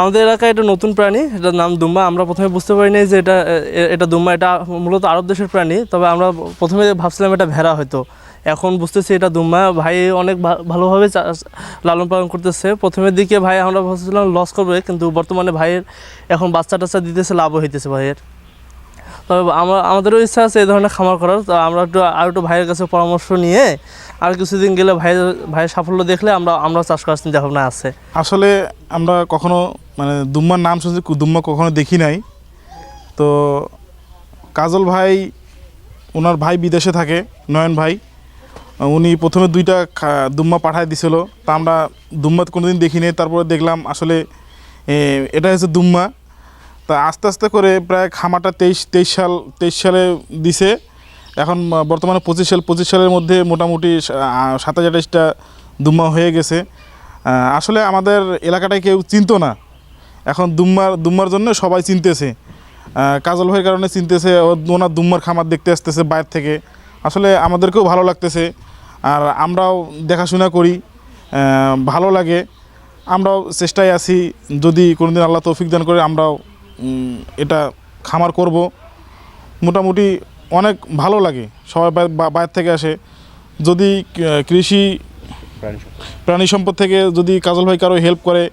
আমাদের এলাকায় এটা নতুন প্রাণী, এটার নাম দুম্বা। আমরা প্রথমে বুঝতে পারিনি যে এটা এটা দুম্বা। এটা মূলত আরব দেশের প্রাণী, তবে আমরা প্রথমে ভাবছিলাম এটা ভেড়া হয়তো। এখন বুঝতেছি এটা দুম্বা। ভাই অনেক ভালোভাবে লালন পালন করতেছে। প্রথমের দিকে ভাই আমরা ভাবছিলাম লস করবে, কিন্তু বর্তমানে ভাইয়ের এখন বাচ্চা টাচ্চা দিতেছে, লাভও হইতেছে ভাইয়ের। তবে আমার, আমাদেরও ইচ্ছা আছে এই ধরনের খামার করার। তো আমরা একটু, আর একটু ভাইয়ের কাছে পরামর্শ নিয়ে আর কিছুদিন গেলে ভাইয়ের ভাইয়ের সাফল্য দেখলে আমরা আমরা চাষ করার চিন্তা ভাবনা আছে। আসলে আমরা কখনো মানে দুম্মার নাম শুনছি দুম্মা কখনো দেখি নাই। তো কাজল ভাই, ওনার ভাই বিদেশে থাকে, নয়ন ভাই। উনি প্রথমে দুইটা দুম্মা পাঠায় দিছিল। তা আমরা দুম্মা কোনোদিন দেখিনি। তারপরে দেখলাম আসলে এটা হচ্ছে দুম্মা। তা আস্তে আস্তে করে প্রায় খামাটা তেইশ তেইশ সাল, তেইশ সালে দিছে। এখন বর্তমানে পঁচিশ সাল, পঁচিশ সালের মধ্যে মোটামুটি সাতাশ আঠাশটা দুম্মা হয়ে গেছে। আসলে আমাদের এলাকাটায় কেউ চিনতো না। এখন দুম্মার দুম্মার জন্য সবাই চিনতেছে। কাজল ভাইয়ের কারণে চিনতেছে ওনার দুম্মার খামার দেখতে আসতেছে বাইরে থেকে। আসলে আমাদেরকেও ভালো লাগতেছে। আর আমরাও দেখাশোনা করি ভালো লাগে। আমরাও চেষ্টায় আছি, যদি কোনোদিন আল্লাহ তৌফিক দান করে আমরাও এটা খামার করব। মোটামুটি অনেক ভালো লাগে। সবাই বাই- বাইরে থেকে আসে। যদি কৃষি প্রাণী সম্পদ থেকে যদি কাজল ভাই কারও হেল্প করে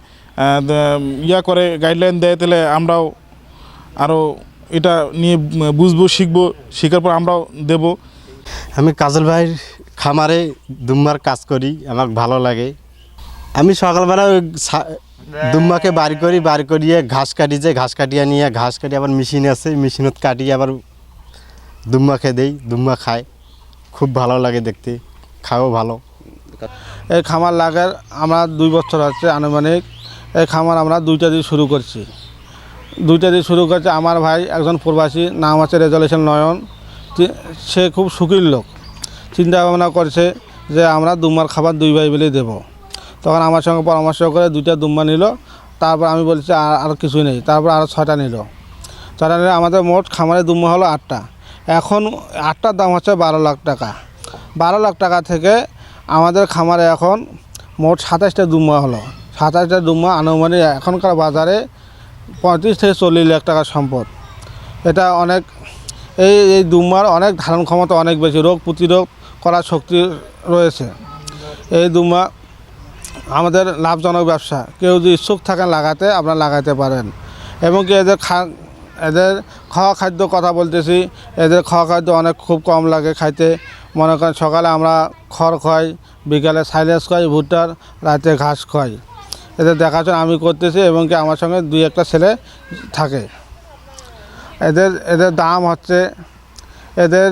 ইয়া করে গাইডলাইন দেয়, তাহলে আমরাও আরও এটা নিয়ে বুঝব, শিখব, শেখার পর আমরাও দেব। আমি কাজল ভাইয়ের খামারে দুম্বার কাজ করি আমার ভালো লাগে। আমি সকালবেলা দুম্বাকে বার করি বার করিয়ে ঘাস কাটি যে ঘাস কাটিয়ে নিয়ে ঘাস কাটি আবার মেশিন আছে মেশিনত কাটিয়ে আবার দুম্বাকে দেই দুম্বা খায়। খুব ভালো লাগে দেখতে খাও ভালো। এই খামার লাগার আমরা দুই বছর আছে আনুমানিক এই খামার আমরা দুইটা দিয়ে শুরু করছি। দুইটা দিয়ে শুরু করছে আমার ভাই একজন প্রবাসী নাম আছে রেজলেশন নয়ন সে খুব সুখীর লোক। চিন্তা ভাবনা করছে যে আমরা দুমার খাবার দুই ভাই মিলে দেবো। তখন আমার সঙ্গে পরামর্শ করে দুইটা দুম্বা নিল। তারপর আমি বলছি, আর আর কিছুই নেই। তারপর আরও ছটা নিল। ছটা নিলে আমাদের মোট খামারে দুম্বা হলো আটটা। এখন আটটার দাম হচ্ছে বারো লাখ টাকা। বারো লাখ টাকা থেকে আমাদের খামারে এখন মোট সাতাশটা দুম্বা হলো। সাতাশটা দুম্বা আনুমানিক এখনকার বাজারে পঁয়ত্রিশ থেকে চল্লিশ লাখ টাকার সম্পদ। এটা অনেক, এই এই দুম্বার অনেক ধারণ ক্ষমতা অনেক বেশি। রোগ প্রতিরোধ করার শক্তি রয়েছে। এই দুম্বা আমাদের লাভজনক ব্যবসা। কেউ যদি ইচ্ছুক থাকেন লাগাতে, আপনারা লাগাতে পারেন। এবং কি এদের খা এদের খাওয়া খাদ্য কথা বলতেছি, এদের খাওয়া খাদ্য অনেক খুব কম লাগে খাইতে। মনে করেন সকালে আমরা খড় খাই, বিকালে সাইলেন্স খাই, ভুট্টার, রাতে ঘাস খাই। এদের দেখাশোনা আমি করতেছি এবং কি আমার সঙ্গে দুই একটা ছেলে থাকে। এদের এদের দাম হচ্ছে, এদের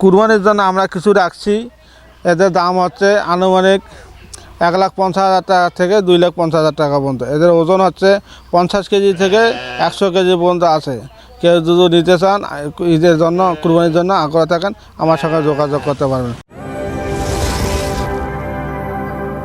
কুরবানির জন্য আমরা কিছু রাখছি। এদের দাম হচ্ছে আনুমানিক এক লাখ পঞ্চাশ হাজার টাকা থেকে দুই লাখ পঞ্চাশ হাজার টাকা পর্যন্ত। এদের ওজন হচ্ছে পঞ্চাশ কেজি থেকে একশো কেজি পর্যন্ত আছে। কেউ যদি নিতে চান ঈদের জন্য, কুরবানির জন্য আগ্রহ থাকেন, আমার সঙ্গে যোগাযোগ করতে পারবেন।